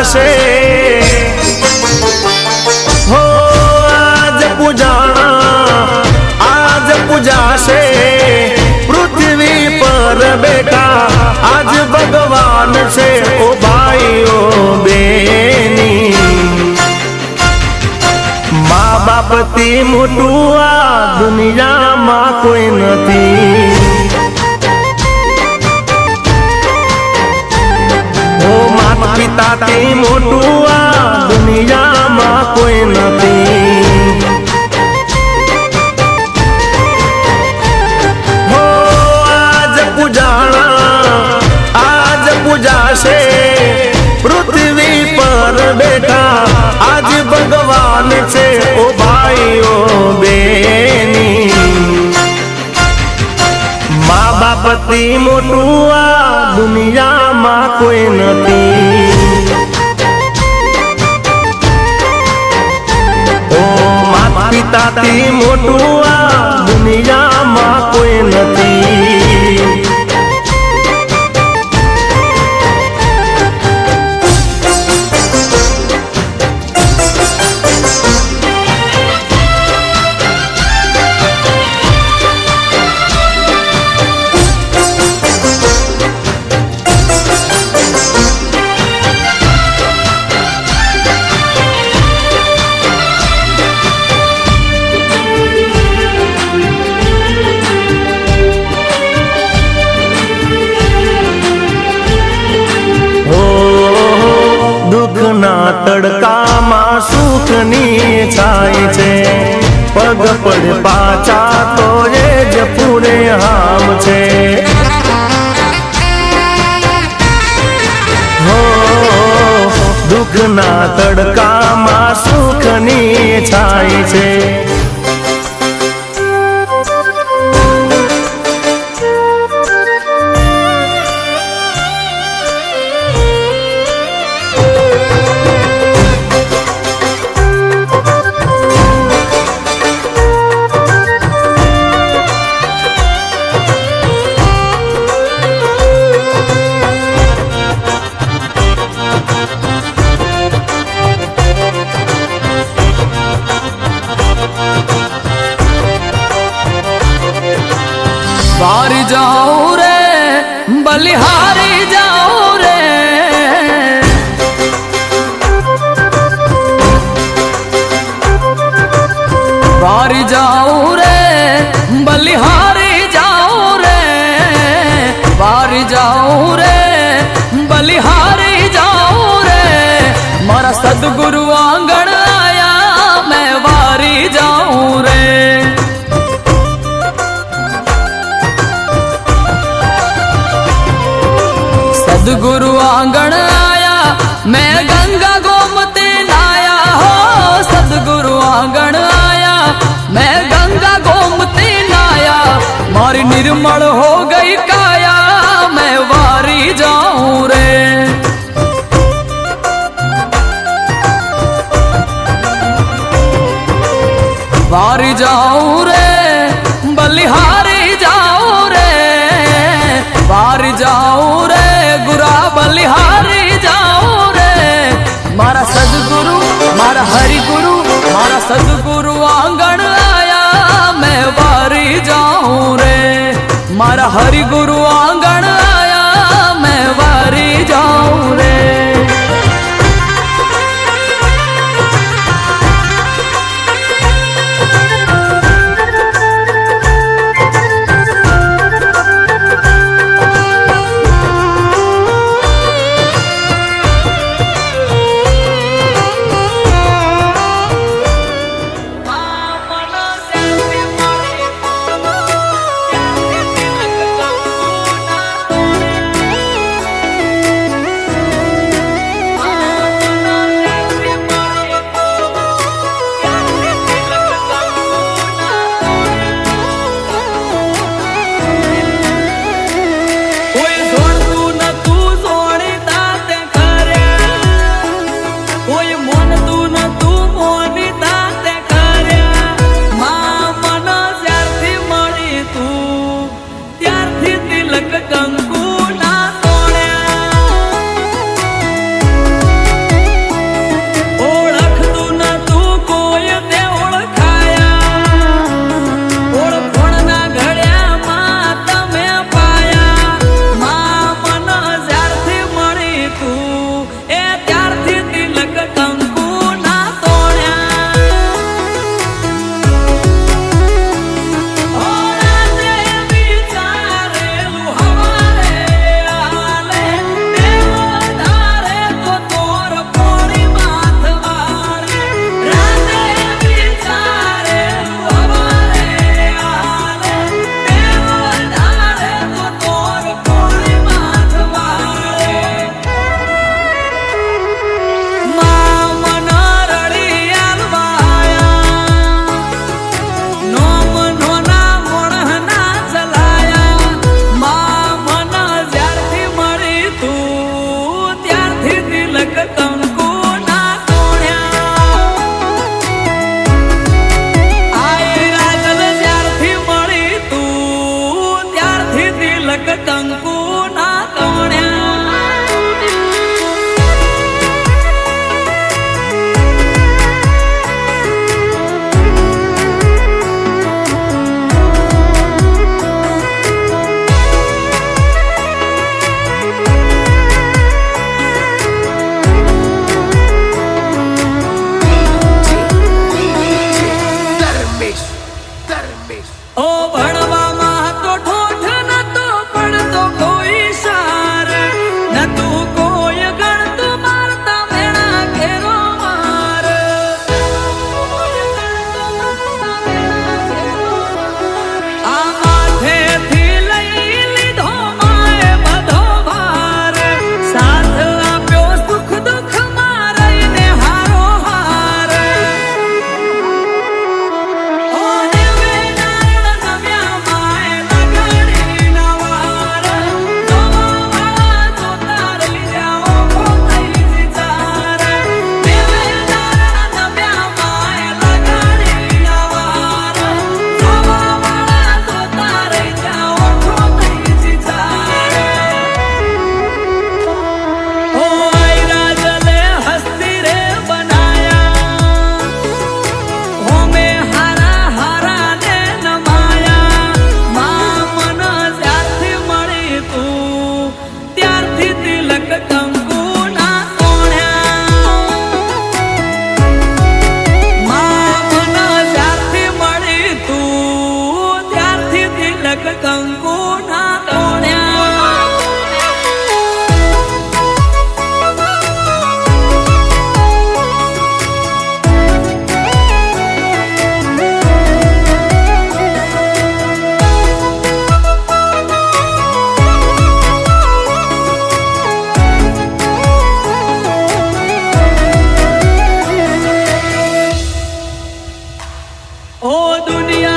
પૂજાશે હો, આજ પૂજાણા આજ પૂજાશે. પૃથ્વી પર બેટા આજ ભગવાન છે. ઓ ભાઈઓ, બેની. મા બાપતી મોટું આ દુનિયામાં કોઈ નથી. માતા તે મોટું આ દુનિયામાં કોઈ નથી આજ પૂજાણા પૃથ્વી પર બેઠા આજ ભગવાન છે ભાઈઓ બેની મા બાપથી મોટું આ દુનિયામાં કોઈ નથી માતા પિતાથી મોટું આ દુનિયામાં કોઈ નથી. સુખની છાય છે. પગ પડ પાછા તો એ જ પૂરે હામ છે. હો, દુઃખના તડકામાં સુખની છાય છે. બલિહારી જાઓ રે વારી જાઓ રે બલિહારી જાઓ રે વારી જાઓ રે બલિહારી જાઓ રે મારા સદગુરુ આંગણ આયા, મેં ગંગા ગોમતે નાયા. હો, સદગુરુ આંગણ આયા, મેં ગંગા ગોમતે નાયા. મારી નિર્મળ હો ગઈ કાયા, મેં વારી જાઉં રે. વારી જાઉં દુનિયા